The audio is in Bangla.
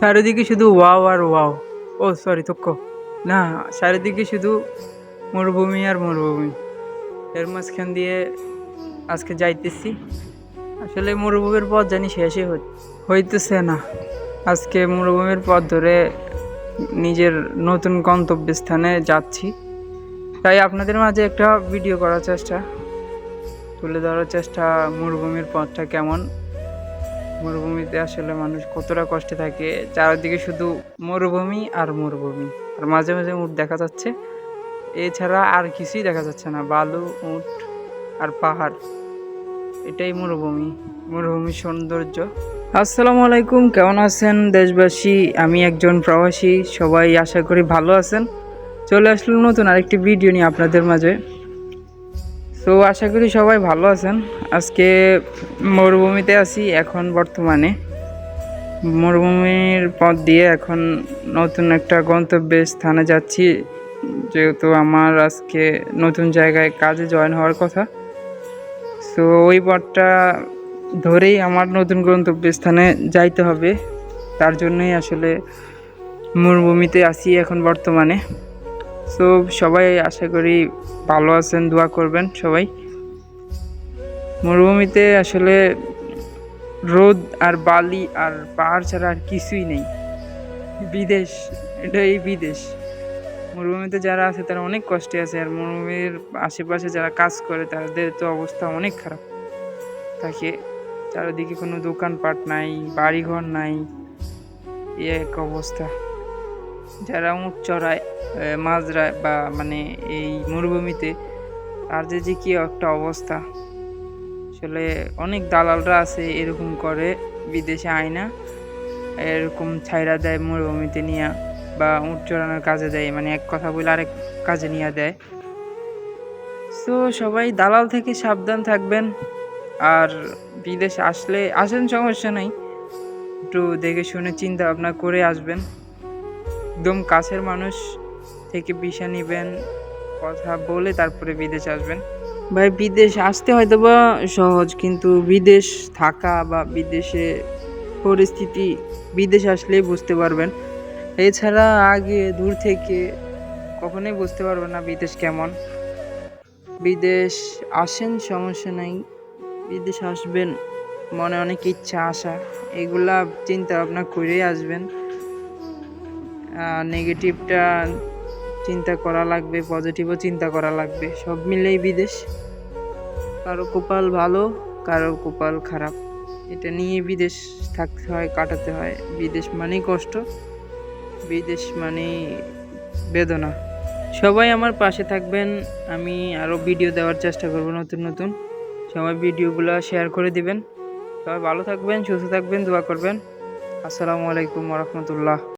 চারিদিকে শুধু ওয়াও আর ওয়াও। ও সরি তোক্ক না চারিদিকে শুধু মরুভূমি আর মরুভূমি। এর মাঝখান দিয়ে আজকে যাইতেছি। আসলে মরুভূমির পথ জানি শেষই হই- হইতেছে না। আজকে মরুভূমির পথ ধরে নিজের নতুন গন্তব্যস্থানে যাচ্ছি। তাই আপনাদের মাঝে একটা ভিডিও করার চেষ্টা। তুলে ধরার চেষ্টা মরুভূমির পথটা কেমন? মরুভূমিতে আসলে মানুষ কতটা কষ্টে থাকে, চারিদিকে শুধু মরুভূমি আর মরুভূমি। আর মাঝে মাঝে উট দেখা যাচ্ছে। এছাড়া আর কিছুই দেখা যাচ্ছে না, বালু, উট আর পাহাড়। এটাই মরুভূমি, মরুভূমির সৌন্দর্য। আসসালামু আলাইকুম, কেমন আছেন দেশবাসী? আমি একজন প্রবাসী, সবাই আশা করি ভালো আছেন। চলে আসলো নতুন আরেকটি ভিডিও নিয়ে আপনাদের মাঝে। তো আশা করি সবাই ভালো আছেন। আজকে মরুভূমিতে আছি, এখন বর্তমানে। মরুভূমির পথ দিয়ে এখন নতুন একটা গন্তব্যের স্থানে যাচ্ছি, যেহেতু আমার আজকে নতুন জায়গায় কাজে জয়েন হওয়ার কথা। সো ওই পথটা ধরেই আমার নতুন গন্তব্য স্থানে যাইতে হবে। তার জন্যই আসলে মরুভূমিতে আছি এখন বর্তমানে। তো সবাই আশা করি ভালো আছেন, দোয়া করবেন সবাই। মরুভূমিতে আসলে রোদ আর বালি আর পাহাড় ছাড়া আর কিছুই নেই। বিদেশ, এটাই বিদেশ। মরুভূমিতে যারা আছে তারা অনেক কষ্টে আছে আর মরুভূমির আশেপাশে যারা কাজ করে তাদের তো অবস্থা অনেক খারাপ। থাকে চারিদিকে কোনো দোকানপাট নাই, বাড়িঘর নাই এক অবস্থা। যারা উঁট চড়ায় মাজরায় বা মানে এই মরুভূমিতে তাদের যে যে কি একটা অবস্থা। আসলে অনেক দালালরা আছে এরকম করে, বিদেশে আয় না। এরকম ছাইরা দেয় মরুভূমিতে নিয়ে বা উঁট চড়ানোর কাজে দেয় মানে এক কথা বলে আরেক কাজে নিয়ে দেয়। তো সবাই দালাল থেকে সাবধান থাকবেন। আর বিদেশ আসলে, আসেন সমস্যা নাই। একটু দেখে শুনে চিন্তা ভাবনা করে আসবেন। একদম কাছের মানুষ থেকে বিষা নেবেন, কথা বলে তারপরে বিদেশ আসবেন। ভাই, বিদেশ আসতে হয়তো বা সহজ, কিন্তু বিদেশ থাকা বা বিদেশে পরিস্থিতি, বিদেশ আসলেই বুঝতে পারবেন। এছাড়া আগে দূর থেকে কখনোই বুঝতে পারবেন না বিদেশ কেমন। বিদেশ আসেন, সমস্যা নাই। বিদেশ আসবেন, মনে অনেক ইচ্ছা, আশা, এগুলা চিন্তা ভাবনা করেই আসবেন। নেগেটিভটা চিন্তা করা লাগবে পজিটিভও চিন্তা করা লাগবে। সব মিলেই বিদেশ। কারও কপাল ভালো, কারও কপাল খারাপ। এটা নিয়ে বিদেশ থাকতে হয়, কাটাতে হয়। বিদেশ মানেই কষ্ট, বিদেশ মানেই বেদনা। সবাই আমার পাশে থাকবেন। আমি আরও ভিডিও দেওয়ার চেষ্টা করব নতুন নতুন। সবাই ভিডিওগুলো শেয়ার করে দিবেন। সবাই ভালো থাকবেন, সুস্থ থাকবেন, দোয়া করবেন। আসসালামু আলাইকুম রহমতুল্লাহ।